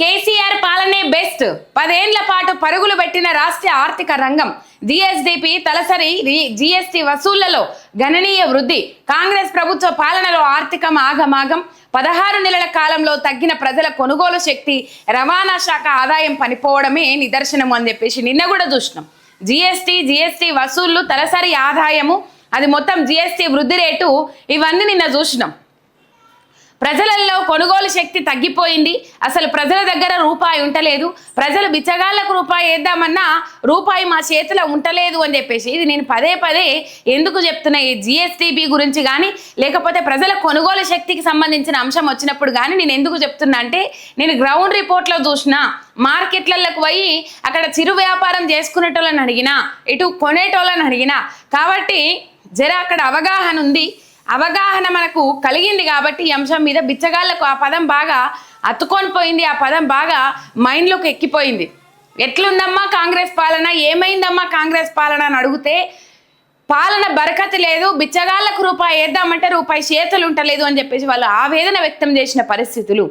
కేసీఆర్ పాలనే బెస్ట్. పదేండ్ల పాటు పరుగులు పెట్టిన రాష్ట్ర ఆర్థిక రంగం. జిఎస్డిపి తలసరి జిఎస్టి వసూళ్ళలో గణనీయ వృద్ధి. కాంగ్రెస్ ప్రభుత్వ పాలనలో ఆర్థికం ఆగమాగం. పదహారు నెలల కాలంలో తగ్గిన ప్రజల కొనుగోలు శక్తి రవాణా శాఖ ఆదాయం పనిపోవడమే నిదర్శనం అని చెప్పేసి నిన్న కూడా చూసినాం. జిఎస్టి జిఎస్టి వసూళ్ళు తలసరి ఆదాయము అది మొత్తం జిఎస్టి వృద్ధి రేటు ఇవన్నీ నిన్న చూసినాం. ప్రజలలో కొనుగోలు శక్తి తగ్గిపోయింది. అసలు ప్రజల దగ్గర రూపాయి ఉంటలేదు. ప్రజలు బిచ్చగాళ్ళకు రూపాయి వేద్దామన్నా రూపాయి మా చేతిలో ఉంటలేదు అని చెప్పేసి ఇది నేను పదే పదే ఎందుకు చెప్తున్నా ఈ జిఎస్టిబి గురించి కానీ లేకపోతే ప్రజల కొనుగోలు శక్తికి సంబంధించిన అంశం వచ్చినప్పుడు కానీ నేను ఎందుకు చెప్తున్నా అంటే నేను గ్రౌండ్ రిపోర్ట్లో చూసిన మార్కెట్లకు పోయి అక్కడ చిరు వ్యాపారం చేసుకునేటోళ్ళని అడిగినా ఇటు కొనేటోళ్ళని అడిగినా కాబట్టి జర అక్కడ అవగాహన ఉంది. అవగాహన మనకు కలిగింది కాబట్టి ఈ అంశం మీద బిచ్చగాళ్ళకు ఆ పదం బాగా అతుకొని పోయింది. ఆ పదం బాగా మైండ్లోకి ఎక్కిపోయింది. ఎట్లుందమ్మా కాంగ్రెస్ పాలన? ఏమైందమ్మా కాంగ్రెస్ పాలన అని అడిగితే పాలన బరకతి లేదు బిచ్చగాళ్ళకు రూపాయి వేద్దామంటే రూపాయి చేతులు ఉంటలేదు అని చెప్పేసి వాళ్ళు ఆవేదన వ్యక్తం చేసిన పరిస్థితులు.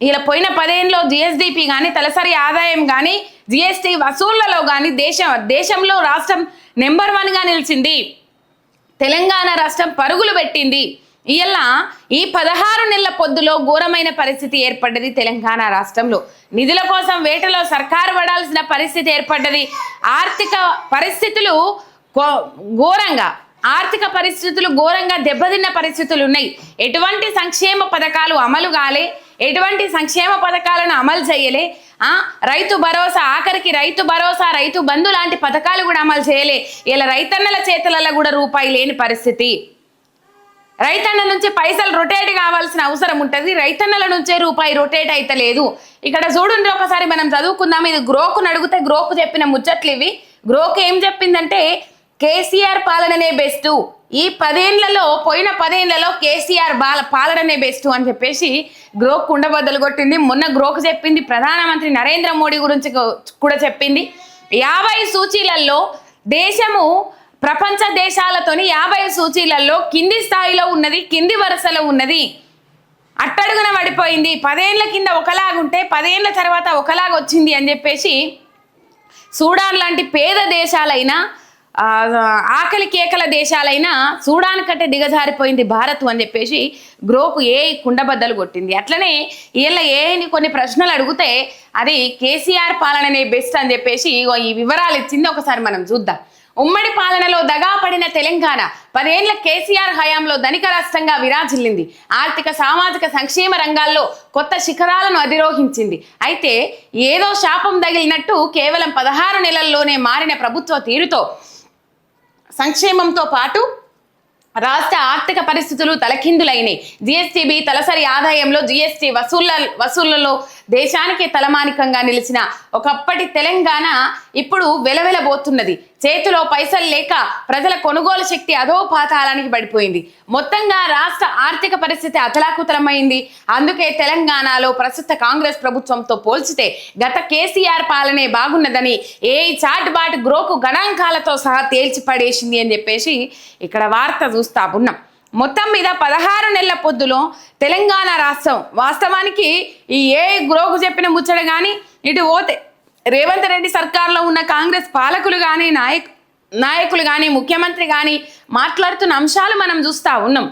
ఇలా పోయిన పదేళ్ళలో జిఎస్డిపి కానీ తలసరి ఆదాయం కానీ జిఎస్టి వసూళ్ళలో కానీ దేశం దేశంలో రాష్ట్రం నెంబర్ వన్గా నిలిచింది. తెలంగాణ రాష్ట్రం పరుగులు పెట్టింది. ఇలా ఈ పదహారు నెలల పొద్దులో ఘోరమైన పరిస్థితి ఏర్పడ్డది తెలంగాణ రాష్ట్రంలో. నిధుల కోసం వేటలో సర్కారు పడాల్సిన పరిస్థితి ఏర్పడ్డది. ఆర్థిక పరిస్థితులు ఘో- ఘోరంగా ఆర్థిక పరిస్థితులు ఘోరంగా దెబ్బతిన్న పరిస్థితులు ఉన్నాయి. ఎటువంటి సంక్షేమ పథకాలు అమలు కాలే ఎటువంటి సంక్షేమ పథకాలను అమలు చేయలే రైతు భరోసా ఆఖరికి రైతు భరోసా రైతు బంధు లాంటి పథకాలు కూడా అమలు చేయలే. ఇలా రైతన్నల చేతులలో కూడా రూపాయి లేని పరిస్థితి. రైతన్న నుంచి పైసలు రొటేట్ కావాల్సిన అవసరం ఉంటుంది. రైతన్నల నుంచే రూపాయి రొటేట్ అయితే లేదు. ఇక్కడ చూడండి ఒకసారి మనం చదువుకుందాం. ఇది గ్రోకు అడిగితే గ్రోకు చెప్పిన ముచ్చట్లు ఇవి. గ్రోకు ఏం చెప్పిందంటే కేసీఆర్ పాలననే బెస్ట్. ఈ పదేళ్ళలో పోయిన పదేళ్ళలో కేసీఆర్ బాల పాలడనే బెస్ట్ అని చెప్పేసి గ్రోక్ కుండబద్దలు కొట్టింది. మొన్న గ్రోకు చెప్పింది ప్రధానమంత్రి నరేంద్ర మోడీ గురించి కూడా చెప్పింది. యాభై సూచీలలో దేశము ప్రపంచ దేశాలతోని యాభై సూచీలలో కింది స్థాయిలో ఉన్నది కింది వరుసలో ఉన్నది. అట్టడుగున పడిపోయింది. పదేళ్ళ కింద ఒకలాగుంటే పదేళ్ళ తర్వాత ఒకలాగా వచ్చింది అని చెప్పేసి సూడాన్ లాంటి పేద దేశాలైనా ఆకలి కేకల దేశాలైనా సూడాన్ కంటే దిగజారిపోయింది భారత్ అని చెప్పేసి గ్రోకు ఏ కుండబద్దలు కొట్టింది. అట్లనే వీళ్ళ ఏని కొన్ని ప్రశ్నలు అడిగితే అది కేసీఆర్ పాలననే బెస్ట్ అని చెప్పేసి ఈ వివరాలు ఇచ్చింది ఒకసారి మనం చూద్దాం. ఉమ్మడి పాలనలో దగా పడిన తెలంగాణ పదేళ్ళ కేసీఆర్ హయాంలో ధనిక రాష్ట్రంగా విరాజిల్లింది. ఆర్థిక సామాజిక సంక్షేమ రంగాల్లో కొత్త శిఖరాలను అధిరోహించింది. అయితే ఏదో శాపం తగిలినట్టు కేవలం పదహారు నెలల్లోనే మారిన ప్రభుత్వ తీరుతో సంక్షేమంతో పాటు రాష్ట్ర ఆర్థిక పరిస్థితులు తలకిందులైనాయి. జిఎస్టిబి తలసరి ఆదాయంలో జిఎస్టి వసూళ్ళ వసూళ్ళలో దేశానికి తలమానికంగా నిలిచిన ఒకప్పటి తెలంగాణ ఇప్పుడు వెలవెలబోతున్నది. చేతిలో పైసలు లేక ప్రజల కొనుగోలు శక్తి అధో పాతాళానికి పడిపోయింది. మొత్తంగా రాష్ట్ర ఆర్థిక పరిస్థితి అతలాకుతలమైంది. అందుకే తెలంగాణలో ప్రస్తుత కాంగ్రెస్ ప్రభుత్వంతో పోల్చితే గత కేసీఆర్ పాలనే బాగున్నదని ఏ చాట్ బాట్ గ్రోకు గణాంకాలతో సహా తేల్చి పడేసింది అని చెప్పేసి ఇక్కడ వార్త చూస్తా ఉన్నాం. మొత్తం మీద పదహారు నెలల పొద్దులో తెలంగాణ రాష్ట్రం వాస్తవానికి ఈ ఏ గ్రోకు చెప్పిన ముచ్చట కానీ ఇటు పోతే రేవంత్ రెడ్డి సర్కార్లో ఉన్న కాంగ్రెస్ పాలకులు కానీ నాయక్ నాయకులు కానీ ముఖ్యమంత్రి కానీ మాట్లాడుతున్న అంశాలు మనం చూస్తా ఉన్నాం.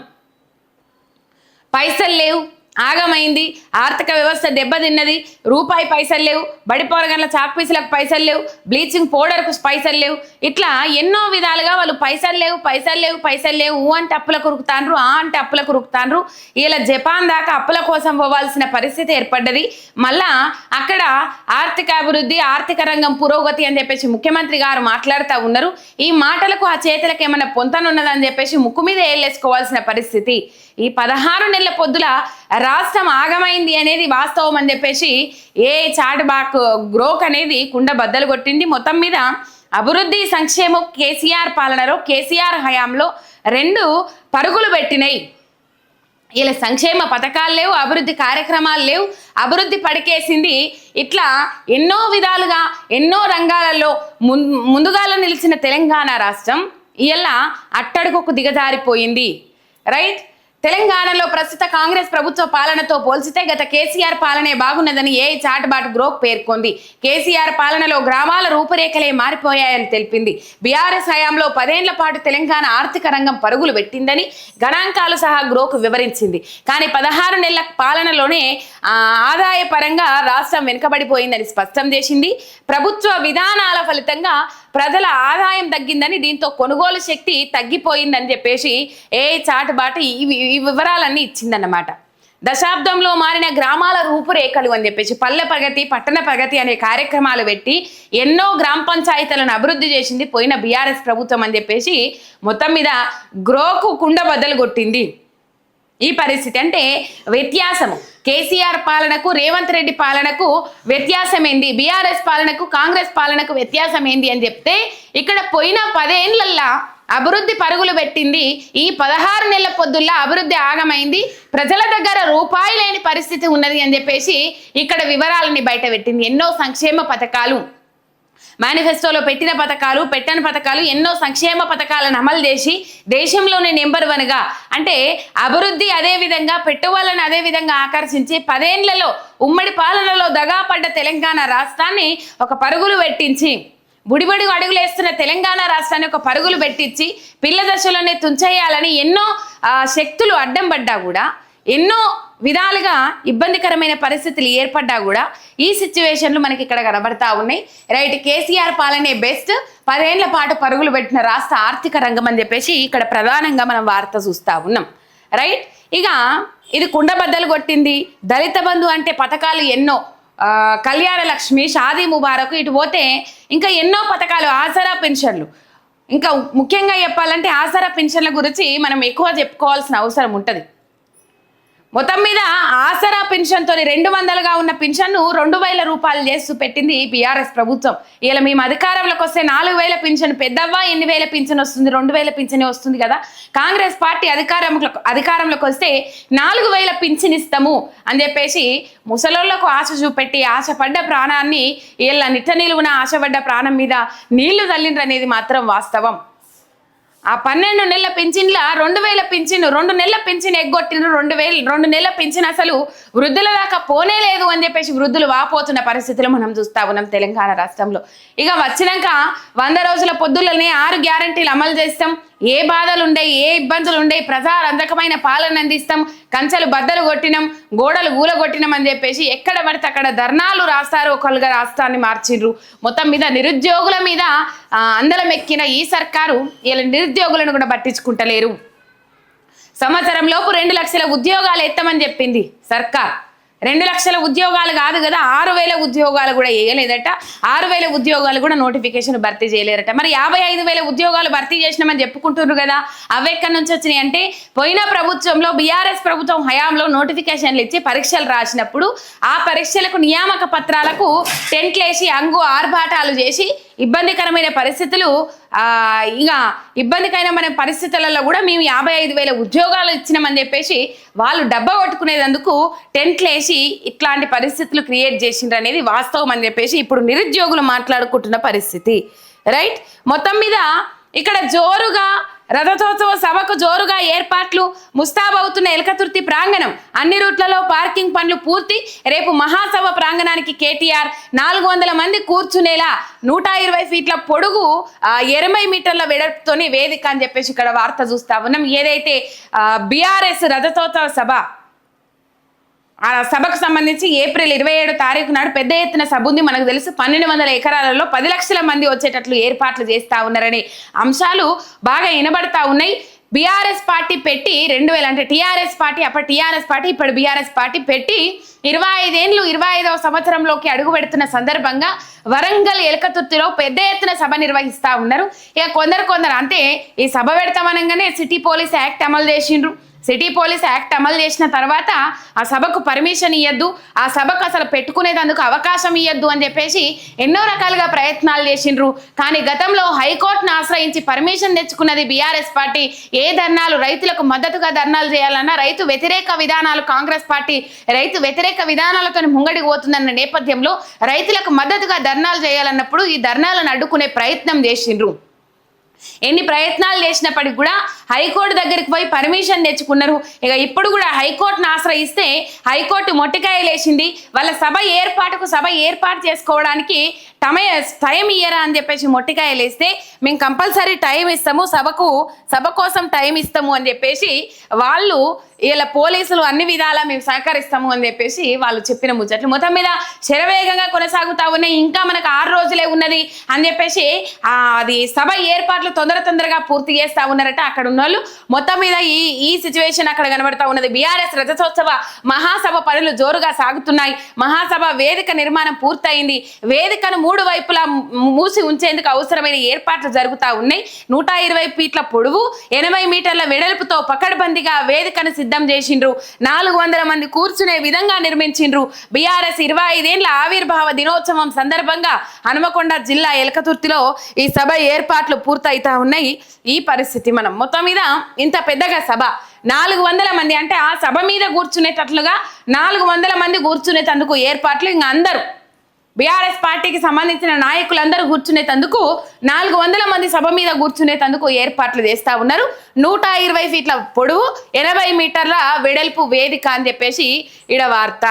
పైసలు లేవు ఆగమైంది. ఆర్థిక వ్యవస్థ దెబ్బతిన్నది. రూపాయి పైసలు లేవు. బడి పోరగండ్ల చాక్ పీసులకు పైసలు లేవు. బ్లీచింగ్ పౌడర్కు పైసలు లేవు. ఇట్లా ఎన్నో విధాలుగా వాళ్ళు పైసలు లేవు పైసలు లేవు పైసలు లేవు. ఊ అంటే అప్పులకు ఉరుకుతాండ్రు ఆ అంటే అప్పులకు ఉరుకుతాండ్రు ఇలా జపాన్ దాకా అప్పుల కోసం పోవాల్సిన పరిస్థితి ఏర్పడ్డది. మళ్ళా అక్కడ ఆర్థిక అభివృద్ధి ఆర్థిక రంగం పురోగతి అని చెప్పేసి ముఖ్యమంత్రి గారు మాట్లాడుతూ ఉన్నారు. ఈ మాటలకు ఆ చేతులకు ఏమైనా పొంతనున్నదని చెప్పేసి ముక్కు మీద ఏళ్ళేసుకోవాల్సిన పరిస్థితి. ఈ పదహారు నెలల పొద్దుల రాష్ట్రం ఆగమైంది అనేది వాస్తవం అని చెప్పేసి ఏ చాటుబాక్ గ్రోక్ అనేది కుండ బద్దలు కొట్టింది. మొత్తం మీద అభివృద్ధి సంక్షేమం కేసీఆర్ పాలనలో కేసీఆర్ హయాంలో రెండు పరుగులు పెట్టినాయి. ఇలా సంక్షేమ పథకాలు లేవు అభివృద్ధి కార్యక్రమాలు లేవు అభివృద్ధి పడికేసింది. ఇట్లా ఎన్నో విధాలుగా ఎన్నో రంగాలలో ముం- ముందుగాలో నిలిచిన తెలంగాణ రాష్ట్రం ఇలా అట్టడుగుకు దిగజారిపోయింది. రైట్? తెలంగాణలో ప్రస్తుత కాంగ్రెస్ ప్రభుత్వ పాలనతో పోల్చితే గత కేసీఆర్ పాలనే బాగున్నదని ఏ చాటబాటు గ్రూప్ పేర్కొంది. కేసీఆర్ పాలనలో గ్రామాల రూపురేఖలే మారిపోయాయని తెలిపింది. బీఆర్ఎస్ హయాంలో పదేళ్ళ పాటు తెలంగాణ ఆర్థిక రంగం పరుగులు పెట్టిందని గణాంకాలు సహా గ్రోకు వివరించింది. కానీ పదహారు నెలల పాలనలోనే ఆదాయ పరంగా రాష్ట్రం వెనుకబడిపోయిందని స్పష్టం చేసింది. ప్రభుత్వ విధానాల ఫలితంగా ప్రజల ఆదాయం తగ్గిందని దీంతో కొనుగోలు శక్తి తగ్గిపోయిందని చెప్పేసి ఏ చాటుబాటు ఈ ఈ వివరాలన్నీ ఇచ్చిందన్నమాట. దశాబ్దంలో మారిన గ్రామాల రూపురేఖలు అని చెప్పేసి పల్లె ప్రగతి పట్టణ ప్రగతి అనే కార్యక్రమాలు పెట్టి ఎన్నో గ్రామ పంచాయతీలను అభివృద్ధి చేసింది పోయిన బీఆర్ఎస్ ప్రభుత్వం అని చెప్పేసి మొత్తం మీద గ్రోకు కుండ బద్దలు కొట్టింది. ఈ పరిస్థితి అంటే వ్యత్యాసము. కేసీఆర్ పాలనకు రేవంత్ రెడ్డి పాలనకు వ్యత్యాసం ఏంది బీఆర్ఎస్ పాలనకు కాంగ్రెస్ పాలనకు వ్యత్యాసం ఏంది అని చెప్తే ఇక్కడ పోయిన పదేళ్ళల్లా అభివృద్ధి పరుగులు పెట్టింది. ఈ పదహారు నెలల పొద్దుల్లో అభివృద్ధి ఆగమైంది. ప్రజల దగ్గర రూపాయి లేని పరిస్థితి ఉన్నది అని చెప్పేసి ఇక్కడ వివరాలని బయట పెట్టింది. ఎన్నో సంక్షేమ పథకాలు. మేనిఫెస్టోలో పెట్టిన పథకాలు పెట్టని పథకాలు ఎన్నో సంక్షేమ పథకాలను అమలు చేసి దేశంలోనే నెంబర్ వన్గా అంటే అభివృద్ధి అదే విధంగా పెట్టుబడులను అదే విధంగా ఆకర్షించి పదేండ్లలో ఉమ్మడి పాలనలో దగాపడ్డ తెలంగాణ రాష్ట్రాన్ని ఒక పరుగులు పెట్టించి బుడిబడి అడుగులేస్తున్న తెలంగాణ రాష్ట్రాన్ని ఒక పరుగులు పెట్టించి పిల్ల దశలోనే తుంచేయాలని ఎన్నో శక్తులు అడ్డం పడ్డా కూడా ఎన్నో విధాలుగా ఇబ్బందికరమైన పరిస్థితులు ఏర్పడ్డా కూడా ఈ సిచ్యువేషన్లు మనకి ఇక్కడ కనబడతా ఉన్నాయి. రైట్ కేసీఆర్ పాలనే బెస్ట్. పదేళ్ళ పాటు పరుగులు పెట్టిన రాష్ట్ర ఆర్థిక రంగం అని చెప్పేసి ఇక్కడ ప్రధానంగా మనం వార్త చూస్తా ఉన్నాం. రైట్ ఇక ఇది కుండబద్దలు కొట్టింది. దళిత బంధు అంటే పథకాలు ఎన్నో. కళ్యాణ లక్ష్మి షాదీ ముబారక్ ఇటు పోతే ఇంకా ఎన్నో పథకాలు ఆసరా పెన్షన్లు. ఇంకా ముఖ్యంగా చెప్పాలంటే ఆసరా పెన్షన్ల గురించి మనం ఎక్కువ చెప్పుకోవాల్సిన అవసరం ఉంటుంది. మొత్తం మీద ఆసరా పెన్షన్ రెండు వందలుగా ఉన్న పెన్షన్ను రెండు వేల రూపాయలు చేస్తూ పెట్టింది బీఆర్ఎస్ ప్రభుత్వం. ఇలా మేము అధికారంలోకి వస్తే నాలుగు వేల పెన్షన్ పెద్దవ్వ ఎన్ని వేల పెన్షన్ వస్తుంది రెండు వేల పెన్షన్ వస్తుంది కదా. కాంగ్రెస్ పార్టీ అధికారంలో అధికారంలోకి వస్తే నాలుగు వేల పింఛన్ ఇస్తాము అని చెప్పేసి ముసలోళ్ళకు ఆశ చూపెట్టి ఆశపడ్డ ప్రాణాన్ని వీళ్ళ నిట్ట నిలువున ఆశపడ్డ ప్రాణం మీద నీళ్ళు తల్లిండ్రు అనేది మాత్రం వాస్తవం. ఆ పన్నెండు నెలల పింఛన్ల రెండు వేల పింఛన్ రెండు నెలల పింఛన్ ఎగ్గొట్టిన రెండు వేలు రెండు నెలల పింఛన్ అసలు వృద్ధుల దాకా పోనే లేదు అని చెప్పేసి వృద్ధులు వాపోతున్న పరిస్థితులు మనం చూస్తా ఉన్నాం తెలంగాణ రాష్ట్రంలో. ఇక వచ్చినాక వంద రోజుల పొద్దులనే ఆరు గ్యారంటీలు అమలు చేస్తాం. ఏ బాధలు ఉండయి ఏ ఇబ్బందులు ఉండయి ప్రజారంధకమైన పాలన అందిస్తాం కంచెలు బద్దలు కొట్టినాం గోడలు ఊలగొట్టినాం అని చెప్పేసి ఎక్కడ పడితే అక్కడ ధర్నాలు రాస్తారు ఒకళ్ళుగా రాష్ట్రాన్ని మార్చిండ్రు. మొత్తం మీద నిరుద్యోగుల మీద అందలమెక్కిన అందలం ఎక్కిన ఈ సర్కారు ఇలా నిరుద్యోగులను కూడా పట్టించుకుంటలేరు. సంవత్సరంలోపు రెండు లక్షల ఉద్యోగాలు ఎత్తమని చెప్పింది సర్కార్. రెండు లక్షల ఉద్యోగాలు కాదు కదా ఆరు వేల ఉద్యోగాలు కూడా వేయలేదట. ఆరు వేల ఉద్యోగాలు కూడా నోటిఫికేషన్ భర్తీ చేయలేరట మరి యాభై ఐదు వేల ఉద్యోగాలు భర్తీ చేసినామని చెప్పుకుంటున్నారు కదా అవి ఎక్కడి నుంచి వచ్చినాయి అంటే పోయిన ప్రభుత్వంలో బీఆర్ఎస్ ప్రభుత్వం హయాంలో నోటిఫికేషన్లు ఇచ్చి పరీక్షలు రాసినప్పుడు ఆ పరీక్షలకు నియామక పత్రాలకు టెంట్లేసి అంగు ఆర్భాటాలు చేసి ఇబ్బందికరమైన పరిస్థితులు ఇక ఇబ్బందికరమైన పరిస్థితులలో కూడా మేము యాభై ఐదు వేల ఉద్యోగాలు ఇచ్చినామని చెప్పేసి వాళ్ళు డబ్బా కొట్టుకునేందుకు టెంట్లు వేసి ఇట్లాంటి పరిస్థితులు క్రియేట్ చేసిండ్రు అనేది వాస్తవం అని చెప్పేసి ఇప్పుడు నిరుద్యోగులు మాట్లాడుకుంటున్న పరిస్థితి. రైట్? మొత్తం మీద ఇక్కడ జోరుగా రథోత్సవ సభకు జోరుగా ఏర్పాట్లు ముస్తాబవుతున్న ఎలకతుర్తి ప్రాంగణం. అన్ని రూట్లలో పార్కింగ్ పనులు పూర్తి. రేపు మహాసభ ప్రాంగణానికి కేటీఆర్ నాలుగు వందల మంది కూర్చునేలా నూట ఇరవై ఫీట్ల పొడుగు ఇరవై మీటర్ల వెడల్పుతోని వేదిక అని చెప్పేసి ఇక్కడ వార్త చూస్తా ఉన్నాం. ఏదైతే బీఆర్ఎస్ రథోత్సవ సభ ఆ సభకు సంబంధించి ఏప్రిల్ ఇరవై ఏడు తారీఖు నాడు పెద్ద ఎత్తున సభ ఉంది. మనకు తెలుసు పన్నెండు వందల ఎకరాలలో పది లక్షల మంది వచ్చేటట్లు ఏర్పాట్లు చేస్తా ఉన్నారనే అంశాలు బాగా వినబడతా ఉన్నాయి. బీఆర్ఎస్ పార్టీ పెట్టి రెండు వేల అంటే టీఆర్ఎస్ పార్టీ అప్పటి టీఆర్ఎస్ పార్టీ ఇప్పుడు బీఆర్ఎస్ పార్టీ పెట్టి ఇరవై ఐదేళ్ళు ఇరవై ఐదవ సంవత్సరంలోకి అడుగు పెడుతున్న సందర్భంగా వరంగల్ ఎలకతుర్తిలో పెద్ద ఎత్తున సభ నిర్వహిస్తా ఉన్నారు. ఇక కొందరు కొందరు అంతే ఈ సభ పెడతామనగానే సిటీ పోలీస్ యాక్ట్ అమలు చేసిండ్రు. సిటీ పోలీస్ యాక్ట్ అమలు చేసిన తర్వాత ఆ సభకు పర్మిషన్ ఇవ్వద్దు ఆ సభకు అసలు పెట్టుకునేందుకు అవకాశం ఇవ్వద్దు అని చెప్పేసి ఎన్నో రకాలుగా ప్రయత్నాలు చేసిండ్రు. కానీ గతంలో హైకోర్టును ఆశ్రయించి పర్మిషన్ తెచ్చుకున్నది బీఆర్ఎస్ పార్టీ. ఏ ధర్నాలు రైతులకు మద్దతుగా ధర్నాలు చేయాలన్నా రైతు వ్యతిరేక విధానాలు కాంగ్రెస్ పార్టీ రైతు వ్యతిరేక విధానాలతో ముంగడికి పోతుందన్న నేపథ్యంలో రైతులకు మద్దతుగా ధర్నాలు చేయాలన్నప్పుడు ఈ ధర్నాలను అడ్డుకునే ప్రయత్నం చేసిండ్రు. ఎన్ని ప్రయత్నాలు చేసినప్పటికి కూడా హైకోర్టు దగ్గరికి పోయి పర్మిషన్ తెచ్చుకున్నారు. ఇక ఇప్పుడు కూడా హైకోర్టును ఆశ్రయిస్తే హైకోర్టు మొట్టికాయలేసింది వాళ్ళ సభ ఏర్పాటుకు సభ ఏర్పాటు చేసుకోవడానికి టమయ టైం ఇయ్యరా అని చెప్పేసి మొట్టికాయలు వేస్తే మేము కంపల్సరీ టైం ఇస్తాము సభకు సభ కోసం టైం ఇస్తాము అని చెప్పేసి వాళ్ళు ఇలా పోలీసులు అన్ని విధాలా మేము సహకరిస్తాము అని చెప్పేసి వాళ్ళు చెప్పిన ముచ్చట్లు. మొత్తం మీద శరవేగంగా కొనసాగుతా ఉన్నాయి. ఇంకా మనకు ఆరు రోజులే ఉన్నది అని చెప్పేసి అది సభ ఏర్పాట్లు తొందర తొందరగా పూర్తి చేస్తా ఉన్నారట అక్కడ ఉన్న వాళ్ళు మొత్తం మీద ఈ ఈ సిచ్యువేషన్ అక్కడ కనబడతా ఉన్నది. బీఆర్ఎస్ రజతోత్సవ మహాసభ పనులు జోరుగా సాగుతున్నాయి. మహాసభ వేదిక నిర్మాణం పూర్తయింది. వేదికను మూడు వైపులా మూసి ఉంచేందుకు అవసరమైన ఏర్పాట్లు జరుగుతూ ఉన్నాయి. నూట ఇరవై ఫీట్ల పొడవు ఎనభై మీటర్ల వెడల్పుతో పకడ్బందీగా వేదికను సిద్ధం చేసిండ్రు. నాలుగు వందల మంది కూర్చునే విధంగా నిర్మించిండ్రు. బీఆర్ఎస్ ఇరవై ఐదేళ్ళ ఆవిర్భావ దినోత్సవం సందర్భంగా హనుమకొండ జిల్లా ఎలకతుర్తిలో ఈ సభ ఏర్పాట్లు పూర్తయితా ఉన్నాయి. ఈ పరిస్థితి మనం మొత్తం మీద ఇంత పెద్దగా సభ. నాలుగు వందల మంది అంటే ఆ సభ మీద కూర్చునేటట్లుగా నాలుగు వందల మంది కూర్చునేటందుకు ఏర్పాట్లు ఇంకా అందరూ బీఆర్ఎస్ పార్టీకి సంబంధించిన నాయకులందరూ కూర్చునేటందుకు నాలుగు వందల మంది సభ మీద కూర్చునేటందుకు ఏర్పాట్లు చేస్తా ఉన్నారు. నూట ఇరవై ఫీట్ల పొడవు ఎనభై మీటర్ల వెడల్పు వేదిక అని చెప్పేసి ఇడ వార్త